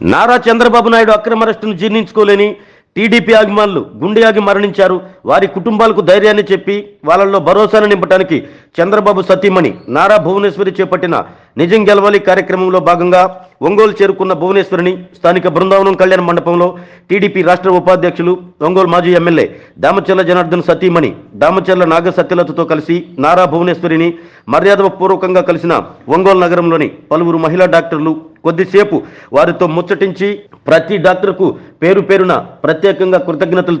నారా చంద్రబాబు నాయుడు అక్రమ అరెస్టును జీర్ణించుకోలేని టీడీపీ అభిమానులు గుండె ఆగి మరణించారు. వారి కుటుంబాలకు ధైర్యాన్ని చెప్పి వాళ్ళల్లో భరోసాను నింపడానికి చంద్రబాబు సతీమణి నారా భువనేశ్వరి చేపట్టిన నిజం గెలవాలి కార్యక్రమంలో భాగంగా ఒంగోలు చేరుకున్న భువనేశ్వరిని స్థానిక బృందావనం కళ్యాణ మండపంలో టీడీపీ రాష్ట్ర ఉపాధ్యక్షులు ఒంగోలు మాజీ ఎమ్మెల్యే దామచర్ల జనార్దన్ సతీమణి దామచర్ల నాగ సత్యలతతో కలిసి నారా భువనేశ్వరిని మర్యాదపూర్వకంగా కలిసిన ఒంగోలు నగరంలోని పలువురు మహిళా డాక్టర్లు కొద్దిసేపు వారితో ముచ్చటించి ప్రతి డాక్టర్కు పేరు పేరున ప్రత్యేకంగా కృతజ్ఞతలు